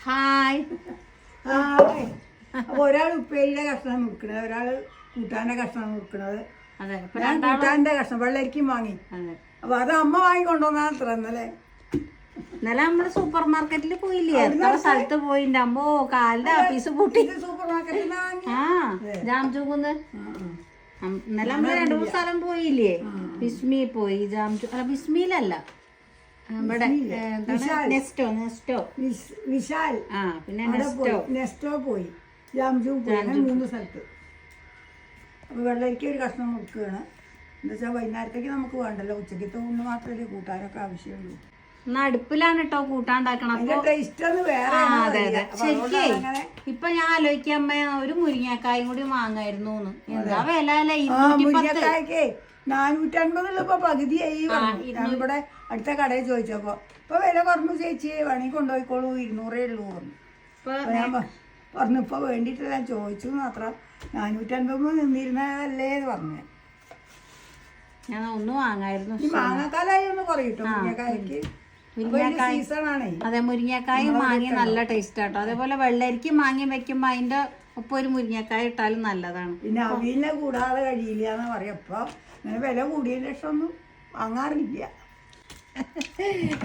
Hi. ഒരാൾ ഉപ്പേരിയുടെ കഷ്ണം മുറിക്കണത് ഒരാൾ കൂട്ടാന്റെ കഷ്ണം മുറിക്കണത് ഞാൻ കൂട്ടാന്റെ കഷ്ണം വെള്ളരിക്കും വാങ്ങി. അപ്പൊ അത് അമ്മ വാങ്ങിക്കൊണ്ടുവന്നാ അത്ര ഇന്നലെ. ഇന്നലെ നമ്മൾ സൂപ്പർ മാർക്കറ്റിൽ പോയില്ലേ? എത്ര സ്ഥലത്ത് പോയി അമ്മോ കാലിന്റെ ആഫീസ് പൂട്ടി. സൂപ്പർ മാർക്കറ്റിൽ ആ ആ. ഇന്നലെ നമ്മൾ രണ്ടു മൂന്ന് സ്ഥലം പോയില്ലേ? ബിസ്മി പോയി ജാംജു അല്ല ബിസ്മിയിലല്ല ഇവിടെ നെസ്റ്റോ നെസ്റ്റോ. വിശാൽ. ആ പിന്നെ നെസ്റ്റോ. നെസ്റ്റോ പോയി. ജാംജു പോയി. മൂന്ന് സ്ഥലത്ത്. അപ്പൊ വെള്ളരിക്ക ഒരു കഷ്ണം കൊടുക്കുകയാണ് എന്താ വെച്ചാൽ വൈകുന്നേരത്തേക്ക് നമുക്ക് വേണ്ടല്ലോ. ഉച്ചക്കത്തെ ഊണ് മാത്രമല്ലേ കൂട്ടാനൊക്കെ ആവശ്യമുള്ളൂ. എന്നാ അടുപ്പിലാണ് കേട്ടോ കൂട്ടാണ്ടാക്കണം ശരിക്കേ. ഇപ്പൊ ഞാൻ ആലോചിക്കാൻ ഒരു മുരിങ്ങക്കായും കൂടി വാങ്ങായിരുന്നു എന്താ വില അല്ലേ ഇരുന്നൂറ്റി പത്ത് മുരിങ്ങക്കായ്ക്കേ നാനൂറ്റൻപതുള്ള ഇപ്പൊ പകുതിയായി ഇവിടെ അടുത്ത കടയിൽ ചോദിച്ചപ്പോ ഇപ്പൊ വില കുറഞ്ഞു ചേച്ചി വേണമെങ്കിൽ കൊണ്ടുപോയിക്കോളൂ ഇരുന്നൂറേ ഉള്ളൂ പറഞ്ഞു. ഞാൻ പറഞ്ഞു ഇപ്പൊ വേണ്ടിയിട്ട് ഞാൻ ചോദിച്ചു മാത്രം നാനൂറ്റൻപത് നിന്നിരുന്നതല്ലേ എന്ന് പറഞ്ഞു. ഞാൻ ഒന്ന് വാങ്ങായിരുന്നു ഈ മാങ്ങാക്കാലായി ഒന്ന് കുറയും മുരിങ്ങക്കായ്ക്ക്? സീസൺ ആണേ അതെ മുരിങ്ങക്കായും മാങ്ങി നല്ല ടേസ്റ്റ് ആട്ടോ അതേപോലെ വെള്ളരിക്കും മാങ്ങി വെക്കുമ്പോ അതിന്റെ ഒപ്പം ഒരു മുരിങ്ങക്കായ ഇട്ടാലും നല്ലതാണ്. പിന്നെ അവിയലിനെ കൂടാതെ കഴിയില്ല എന്ന് പറയാം. അപ്പൊ ഇങ്ങനെ വില കൂടിയതിന് ശേഷം ഒന്നും വാങ്ങാറില്ല.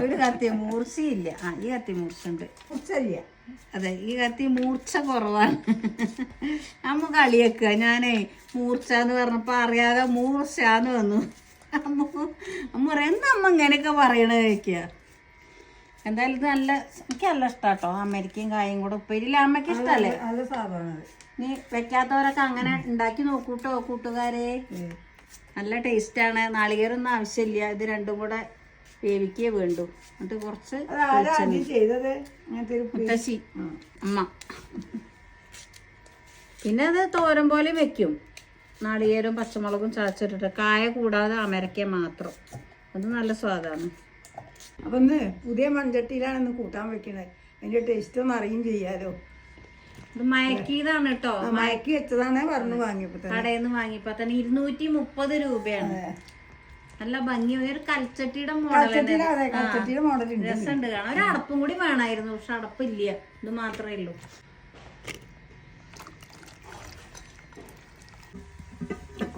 ഒരു കത്തി മൂർച്ചയില്ല. ആ ഈ കത്തി മൂർച്ചുണ്ട് മൂർച്ചയില്ല. അതെ ഈ കത്തി മൂർച്ച കുറവാണ്. അമ്മ കളിയൊക്കെ ഞാനേ മൂർച്ച എന്ന് പറഞ്ഞപ്പോ അറിയാതെ മൂർച്ചാന്ന് വന്നു. അമ്മ അമ്മ പറയാം എന്താ അമ്മ ഇങ്ങനെയൊക്കെ പറയണത്? ചോദിക്കുക. എന്തായാലും ഇത് നല്ല എനിക്ക് നല്ല ഇഷ്ടാട്ടോ. അമ്മയ്ക്കും കായും കൂടെ ഉപ്പേരിയില്ല അമ്മയ്ക്ക് സാധനമാണ് നീ വെക്കാത്തവരൊക്കെ അങ്ങനെ ഉണ്ടാക്കി നോക്കൂട്ടോ കൂട്ടുകാരെ. നല്ല ടേസ്റ്റാണ് നാളികേരൊന്നും ആവശ്യമില്ല. ഇത് രണ്ടും കൂടെ വേവിക്കേ വേണ്ടു. എന്നിട്ട് കുറച്ച്? മുത്തശ്ശി. അമ്മ. പിന്നെ അത് തോരൻ പോലെ വെക്കും. നാളികേരവും പച്ചമുളകും ചതച്ചിട്ടിട്ട്. കായ കൂടാതെ അമരക്ക മാത്രം. അത് നല്ല സ്വാദാണ്. അപ്പൊ ഇന്ന് പുതിയ മൺചട്ടിയിലാണ് ഇന്ന് കൂട്ടാൻ വെക്കുന്നത് അതിന്റെ ടേസ്റ്റ് ഒന്ന് അറിയും ചെയ്യാലോ. മയക്കിയതാണ് കേട്ടോ. മയക്കി വെച്ചതാണ് പറഞ്ഞു വാങ്ങിയപ്പോ കടയിൽ നിന്ന് വാങ്ങിയപ്പോ തന്നെ ഇരുന്നൂറ്റി മുപ്പത് രൂപയാണ് നല്ല ഭംഗി. ഒരു കൽച്ചട്ടിയുടെ മോഡൽ രസമുണ്ട് കാണാൻ. ഒരു അടപ്പും കൂടി വേണമായിരുന്നു പക്ഷെ അടപ്പില്ല. ഇത് മാത്രമേ ഉള്ളൂ.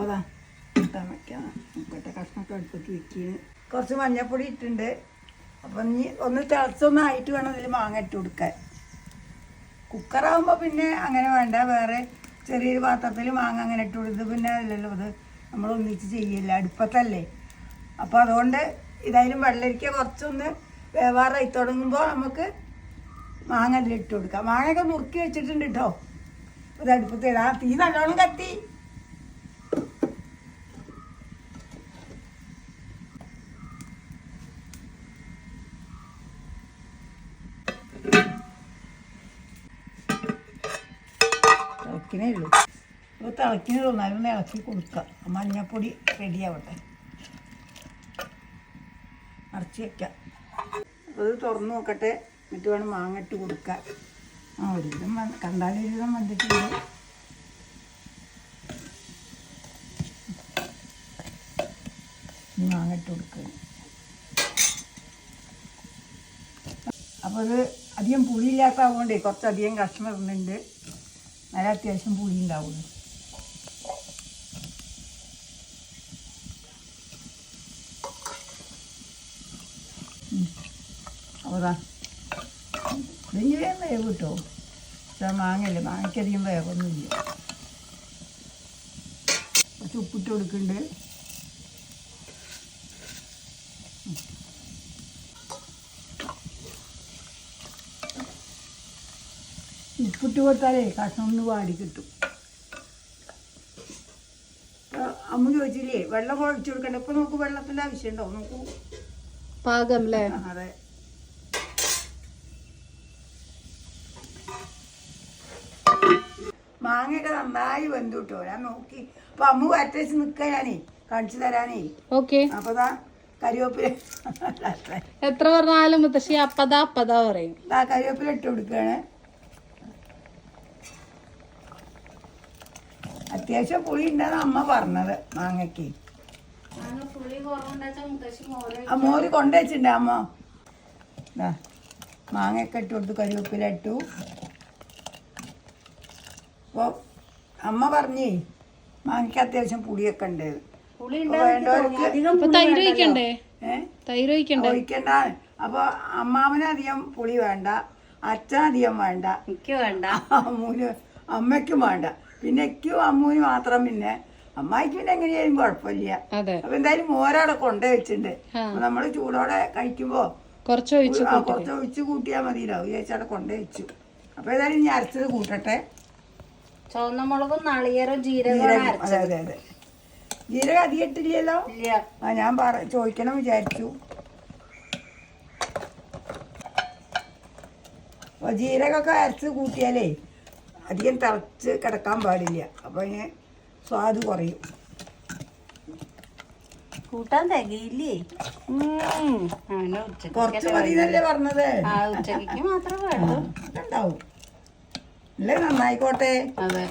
അതാ അടുപ്പത്ത് വെക്കുക കുറച്ച് മഞ്ഞപ്പൊടി ഇട്ടുണ്ട് അപ്പൊ നീ ഒന്ന് തിളച്ചൊന്നും ആയിട്ട് വേണം ഇതിൽ മാങ്ങ ഇട്ട് കൊടുക്കാൻ. കുക്കറാകുമ്പോൾ പിന്നെ അങ്ങനെ വേണ്ട. വേറെ ചെറിയൊരു പാത്രത്തിൽ മാങ്ങ അങ്ങനെ ഇട്ട് കൊടുത്ത് പിന്നെ അല്ലല്ലോ ഇത് നമ്മൾ ഒന്നിച്ച് ചെയ്യില്ല അടുപ്പത്തല്ലേ. അപ്പോൾ അതുകൊണ്ട് ഇതായാലും വെള്ളരിക്ക കുറച്ചൊന്ന് വേവാറായി തുടങ്ങുമ്പോൾ നമുക്ക് മാങ്ങ എല്ലാം ഇട്ട് കൊടുക്കാം. മാങ്ങയൊക്കെ നുറുക്കി വെച്ചിട്ടുണ്ട് കേട്ടോ ഇത് അടുപ്പത്ത് ഇടാം. തീ നല്ലോണം കത്തി. തിളക്കിനേ ഉള്ളൂ. ഇപ്പോൾ തിളക്കിന് ഉള്ളൂ എന്നാലും ഇളക്കി കൊടുക്കുക. മഞ്ഞപ്പൊടി റെഡി ആവട്ടെ. വയ്ക്കാം അത് തുറന്ന് നോക്കട്ടെ. എന്നിട്ട് വേണം മാങ്ങ ഇട്ട് കൊടുക്കാൻ. ആ ഒരുവിധം കണ്ടാലൊരുവിധം വന്നിട്ടുണ്ട്. മാങ്ങ ഇട്ട് കൊടുക്കുക അപ്പോൾ അത് അധികം പുളിയില്ലാത്തതുകൊണ്ടേ കുറച്ചധികം കഷ്ണം ഇടുന്നുണ്ട്. നല്ല അത്യാവശ്യം പുളി ഉണ്ടാവുള്ളൂ. ദാ ഇതിന് വേഗം വേവ് കിട്ടോ ഇതാ മാങ്ങയല്ലേ മാങ്ങയ്ക്കധികം വേവൊന്നുമില്ല. കുറച്ച് ഉപ്പിട്ട് കൊടുക്കുന്നുണ്ട്. ഉപ്പിട്ട് കൊടുത്താലേ കഷ്ണം ഒന്ന് വാടി കിട്ടും. അമ്മ ചോദിച്ചില്ലേ വെള്ളം ഒഴിച്ചു കൊടുക്കണ്ട. ഇപ്പൊ നമുക്ക് വെള്ളത്തിന്റെ ആവശ്യമുണ്ടോ? നോക്കൂ. പാകം അല്ലേ? അതെ. മാങ്ങയൊക്കെ നന്നായി വെന്തു കിട്ടോ ഞാൻ നോക്കി. അപ്പൊ അമ്മ വരട്ടേച്ച് നിൽക്കാൻ ഞാനേ. കാണിച്ചു തരാനേ. ഓക്കെ. അപ്പൊ ദാ കരിവേപ്പില. എത്ര പറഞ്ഞാലും മുത്തശ്ശി അപ്പതാ അപ്പതാ പറയും. കരിവേപ്പില ഇട്ട് കൊടുക്കുകയാണ് അത്യാവശ്യം പുളി ഉണ്ടെന്ന് അമ്മ പറഞ്ഞത് മാങ്ങയ്ക്ക്. മോര് ആ മോര് കൊണ്ടുവച്ചിട്ടുണ്ട് അമ്മ. മാങ്ങയൊക്കെ ഇട്ട് കൊടുത്ത് കരിവേപ്പില ഇട്ടു അപ്പോൾ അമ്മ പറഞ്ഞേ മാങ്ങയ്ക്ക് അത്യാവശ്യം പുളിയൊക്കെ ഉണ്ട്. ഒഴിക്കണ്ട അപ്പൊ വേണ്ടവർക്ക് ഒഴിക്കണ്ടേ? അപ്പോൾ അമ്മാവനധികം പുളി വേണ്ട. അച്ഛനധികം വേണ്ട. എനിക്ക് വേണ്ട. അമ്മൂന് അമ്മയ്ക്കും വേണ്ട. പിന്നെ എനിക്കും അമ്മൂന് മാത്രം പിന്നെ അമ്മായിക്ക് പിന്നെ എങ്ങനെയായാലും കുഴപ്പമില്ല. അതെ. അപ്പൊ എന്തായാലും മോരവിടെ കൊണ്ടേ വെച്ചിട്ടുണ്ട്. അപ്പൊ നമ്മൾ ചൂടോടെ കഴിക്കുമ്പോ കുറച്ച് ഒഴിച്ച് ആ, കുറച്ച് ഒഴിച്ച് കൂട്ടിയാൽ മതിയല്ലോ. അവിടെ കൊണ്ടേ വെച്ചു. അപ്പൊ ഏതായാലും ഇനി അരച്ചത് കൂട്ടട്ടെ. ചുവന്ന മുളകും നാളികേരവും ജീരകവും ജീരകം. അതെ അതെ അതെ. ജീരകം അധികം ഇട്ടില്ലല്ലോ? ഇല്ല. ആ ഞാൻ പറ ചോദിക്കണം വിചാരിച്ചു. ജീരകൊക്കെ ജീരകമൊക്കെ അരച്ച് കൂട്ടിയാലേ അധികം തിളച്ച് കിടക്കാൻ പാടില്ല. അപ്പോൾ ഇങ്ങനെ സ്വാദ് കുറയും. കൂട്ടാൻ തികയില്ലേ? കുറച്ച് മതി പറഞ്ഞത്? ഉച്ചയ്ക്ക് മാത്രമേ വേണ്ടൂ ഉണ്ടാവും അല്ലേ നന്നായിക്കോട്ടെ? അതെ.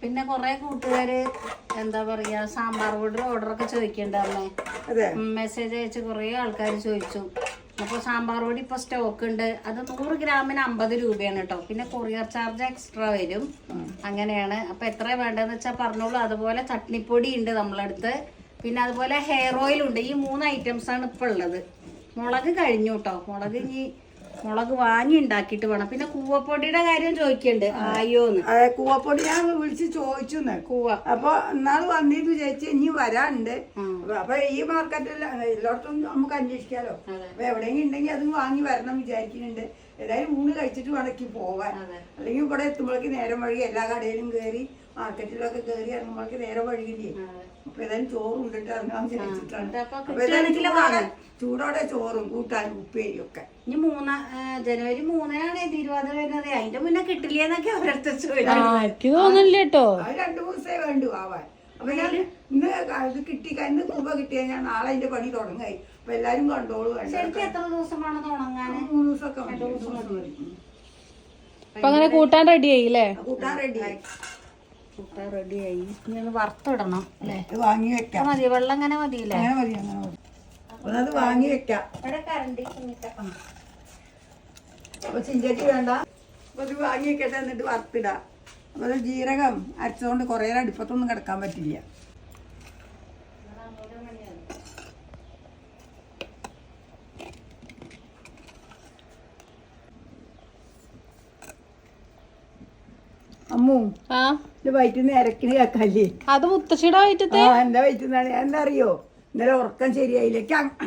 പിന്നെ കൊറേ കൂട്ടുകാര് എന്താ പറയാ സാമ്പാർ പൊടി ഓർഡർ ഒക്കെ ചോദിക്കണ്ടേ മെസ്സേജ് അയച്ച് കൊറേ ആൾക്കാർ ചോദിച്ചു. അപ്പോൾ സാമ്പാർ പൊടി ഇപ്പോൾ സ്റ്റോക്ക് ഉണ്ട്. അത് നൂറ് ഗ്രാമിന് അമ്പത് രൂപയാണ് കേട്ടോ പിന്നെ കൊറിയർ ചാർജ് എക്സ്ട്രാ വരും. അങ്ങനെയാണ്. അപ്പോൾ എത്ര വേണ്ടതെന്ന് വെച്ചാൽ പറഞ്ഞോളൂ. അതുപോലെ ചട്നിപ്പൊടി ഉണ്ട് നമ്മളടുത്ത്. പിന്നെ അതുപോലെ ഹെയർ ഓയിൽ ഉണ്ട്. ഈ മൂന്ന് ഐറ്റംസ് ആണ് ഇപ്പോൾ ഉള്ളത്. മുളക് കഴിഞ്ഞു കേട്ടോ മുളക് ഇനി മുളക് വാങ്ങി ഉണ്ടാക്കിയിട്ട് വേണം. പിന്നെ കൂവപ്പൊടിയുടെ കാര്യം ചോദിക്കണ്ട്. ആയോന്ന്. അതെ കൂവപ്പൊടി ഞാൻ വിളിച്ച് ചോദിച്ചു കൂവ. അപ്പൊ ഇന്നാൾ വന്നിട്ട് ചേച്ചി ഇനി വരാനുണ്ട്. അപ്പൊ- ഈ മാർക്കറ്റിൽ എല്ലായിടത്തും നമുക്ക് അന്വേഷിക്കാലോ. അപ്പൊ എവിടെയെങ്കിലും ഉണ്ടെങ്കിൽ അത് വാങ്ങി വരണം വിചാരിക്കുന്നുണ്ട്. ഏതായാലും ഊണ് കഴിച്ചിട്ട് വേണമെങ്കിൽ പോവാൻ. അല്ലെങ്കിൽ ഇവിടെ എത്തുമ്പോഴേക്ക് നേരം വഴി എല്ലാ കടയിലും കയറി മാർക്കറ്റിലൊക്കെ കയറി ഇറങ്ങുമ്പോഴേക്ക് നേരം വഴിയില്ലേ അപ്പൊ ഏതായാലും ചോറും ഉണ്ടിട്ട് ഇറങ്ങാൻ വിചാരിച്ചിട്ടാണ് അപ്പൊ ഏതായാലും ചൂടോടെ ചോറും കൂട്ടാനും ഉപ്പേരിയും ഒക്കെ. ഇനി മൂന്ന ജനുവരി മൂന്നിനാണ് തിരുവാതിര വരുന്നത്. അതിന്റെ മുന്നേ കിട്ടില്ലേന്നൊക്കെ അവരടുത്ത് എനിക്ക് തോന്നില്ല കേട്ടോ. അത് രണ്ടു ദിവസമേ വേണ്ടു ആവാൻ. അപ്പൊ ഞാൻ ഇന്ന് ഇത് കിട്ടി ഇന്ന് കൂപ കിട്ടിയാൽ ഞാൻ നാളെ അതിന്റെ പണി തുടങ്ങായി. അപ്പൊ എല്ലാരും കണ്ടോളൂ ശരിക്കും എത്ര ദിവസം വേണം തുടങ്ങാന് മൂന്ന് ദിവസമൊക്കെ മതി. ദിവസം മതി. ഉം. അപ്പൊ അങ്ങനെ കൂട്ടാൻ റെഡി ആയില്ലേ? കൂട്ടാൻ റെഡി കൂട്ടാൻ റെഡിയായി ഇനി ഒന്ന് വറുത്തിടണം. അല്ലേ? ഇത് വാങ്ങി വെക്കാം. മതി വെള്ളം അങ്ങനെ മതിയില്ലേ? അങ്ങനെ മതി അങ്ങനെ മതി. അപ്പൊ അത് വാങ്ങി വെക്കാം. ഇവിടെ കറണ്ടി കുഞ്ഞിട്ട അപ്പൊ ചിഞ്ചട്ടി വേണ്ട. അപ്പൊ ഇത് വാങ്ങി വെക്കട്ടെ എന്നിട്ട് വറുത്തിടാം. അപ്പൊ അത് ജീരകം അരച്ചതുകൊണ്ട് കുറേ അടുപ്പത്തൊന്നും കിടക്കാൻ പറ്റില്ല. അമ്മു ആ. ഇത് വയറ്റിന്ന് ഇരക്കിന് കേക്കല്ലേ അത് മുത്തശ്ശിയുടെ വയറ്റത്തെ? ആ എന്റെ വയറ്റുന്നാണ് എന്താ അറിയോ ഇന്നലെ ഉറക്കം ശരിയായില്ല.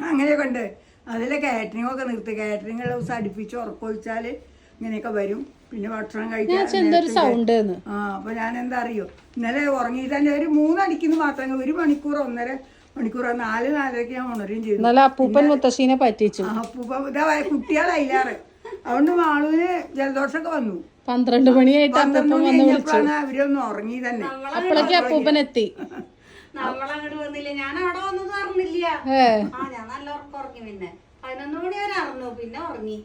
അങ്ങനെയൊക്കെ ഉണ്ട്. അതിലെ കാറ്ററിംഗ് ഒക്കെ നിർത്തി. കാറ്ററിംഗ് ഉള്ള ദിവസം അടുപ്പിച്ച് ഉറക്കൊഴിച്ചാൽ ഇങ്ങനെയൊക്കെ വരും. പിന്നെ ഭക്ഷണം കഴിക്കാൻ ആ അപ്പൊ ഞാൻ എന്താ അറിയോ? ഇന്നലെ ഉറങ്ങി തന്നെ ഒരു മൂന്നടിക്കുന്നു മാത്രം ഒരു മണിക്കൂർ ഒന്നര മണിക്കൂർ നാല് നാലരക്ക് ഞാൻ ഉണരുകയും ചെയ്തു. നല്ല അപ്പൂപ്പൻ മുത്തശ്ശീനെ പറ്റിച്ചു. അപ്പൂപ്പൻ അപ്പൂപ്പ ഇതാ കുട്ടികളയില്ലാറ് അതുകൊണ്ട് മാളൂന് ജലദോഷമൊക്കെ വന്നു. പന്ത്രണ്ട് മണിയായിട്ട് അപ്പൂപ്പൻ മണി വന്ന് വിളിച്ചു. കഴിഞ്ഞപ്പോഴാണ് അവരൊന്ന് ഉറങ്ങി തന്നെ. അപ്പോഴേക്ക് അപ്പൂപ്പൻ എത്തി നമ്മളങ്ങോട്ട് വന്നില്ല. ഞാൻ അവിടെ വന്നത് അറിഞ്ഞില്ല. ആ ഞാൻ നല്ല ഉറക്കം ഉറങ്ങി പിന്നെ. പതിനൊന്ന് മണി വരെ അറിഞ്ഞു. പിന്നെ ഉറങ്ങി.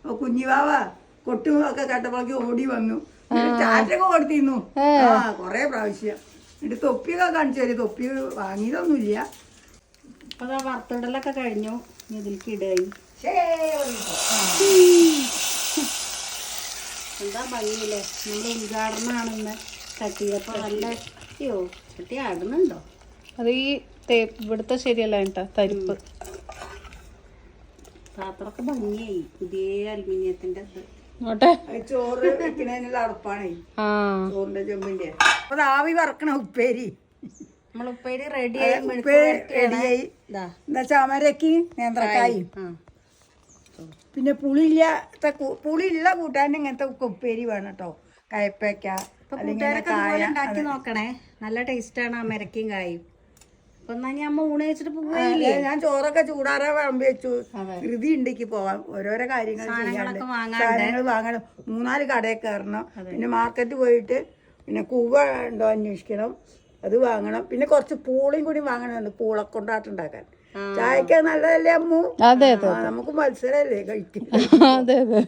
അപ്പൊ കുഞ്ഞിവാവ കൊട്ടും ഒക്കെ കട്ടപ്പളക്ക് ഓടി വന്നു. ചാറ്റൊക്കെ കൊടുത്തിരുന്നു. ആ കൊറേ പ്രാവശ്യം. എന്നിട്ട് തൊപ്പിയൊക്കെ കാണിച്ചു തരും. തൊപ്പി വാങ്ങിയതൊന്നുമില്ല. അപ്പൊ വറുത്തിടലൊക്കെ കഴിഞ്ഞു. ഇനി ഇതിലേക്ക് ഇടുകയും. ശേ വന്നിട്ട്. എന്താ ഭംഗിയില്ലേ നമ്മൾ ഉദ്ഘാടനമാണെന്ന് കട്ടിയപ്പോ നല്ല അയ്യോ ചട്ടി ആടുന്നുണ്ടോ? അത് ഈ തേ- ഇവിടുത്തെ ശരിയല്ല കേട്ടാ തരിപ്പ്. പാത്രമൊക്കെ ഭംഗിയായി. പുതിയ അലുമിനിയത്തിന്റെ ഇത്. നോട്ടെ? ചോറ് വെക്കണതിനുള്ള അടപ്പാണേ. ആ. ചോറിന്റെ ചെമ്പിന്റെ അപ്പൊ ആവി വറക്കണ ഉപ്പേരി. നമ്മൾ ഉപ്പേരി റെഡിയായി ഉപ്പേരി റെഡിയായി എന്താ ചാമരക്ക് നേന്ത്രക്കായും. ആ. പിന്നെ പുളിയില്ലാത്ത പുളി പുളിയുള്ള കൂട്ടാൻ ഇങ്ങനത്തെ ഉപ്പേരി വേണം കേട്ടോ കയപ്പയ്ക്ക ഉണ്ടാക്കി നോക്കണേ. നല്ല ടേസ്റ്റ് ആണ് ആ മെരക്കും കായും. ഞാൻ അമ്മ ഊണ് കഴിച്ചിട്ട് പോവുകയില്ലേ ഞാൻ ചോറൊക്കെ ചൂടാറാ വിളമ്പി വെച്ചു. ധൃതി ഉണ്ടെക്ക് പോവാം ഓരോരോ കാര്യങ്ങൾ ചെയ്യാണ്ട്. സാധനങ്ങൾ വാങ്ങണം മൂന്നാൽ കടയിൽ കയറണം. പിന്നെ മാർക്കറ്റ് പോയിട്ട് പിന്നെ കൂവ ഉണ്ടോ അന്വേഷിക്കണം. അത് വാങ്ങണം. പിന്നെ കുറച്ച് പൂളയും കൂടി വാങ്ങണമുണ്ട് പൂളക്കൊണ്ടാട്ടുണ്ടാക്കാൻ ചായക്ക് നല്ലതല്ലേ അമ്മു? അതെ അതെ നമുക്ക് മത്സരല്ലേ കഴിക്കും അതെ അതെ.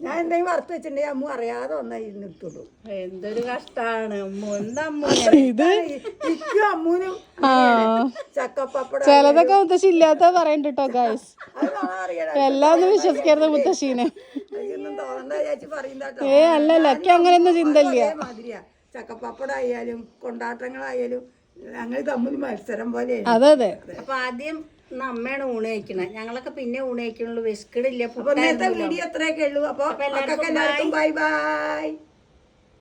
ഞാൻ എന്തെങ്കിലും വറുത്ത് വെച്ചിട്ടുണ്ടെങ്കിൽ അമ്മ അറിയാതെ ഒന്നായി ഇട്ടുള്ളൂ എന്തൊരു കഷ്ടാണ് ഇത് ഇക്കും അമ്മൂനും ചക്കപ്പപ്പടം ചിലതൊക്കെ മുത്തശ്ശി ഇല്ലാത്ത പറയണ്ട കേട്ടോ ഗായ്സ് എല്ലാം വിശ്വസിക്കരുത് മുത്തശ്ശീനെ. ഏ അല്ല ലക്കി അങ്ങനെയൊന്നും ചിന്തയില്ല. ചക്കപ്പപ്പടായാലും കൊണ്ടാട്ടങ്ങളായാലും ഞങ്ങൾ തമ്മിൽ മത്സരം പോലെ അതെ അതെ. അപ്പൊ ആദ്യം അമ്മയാണ് ഊണ് ഞങ്ങളൊക്കെ പിന്നെ ഊണ് കഴിക്കണുള്ളൂ. വിസ്കിടില്ല അപ്പൊ ഇന്നത്തെ വീഡിയോ അത്രയൊക്കെ ഉള്ളൂ. അപ്പൊ എല്ലാവർക്കും ബൈ ബൈ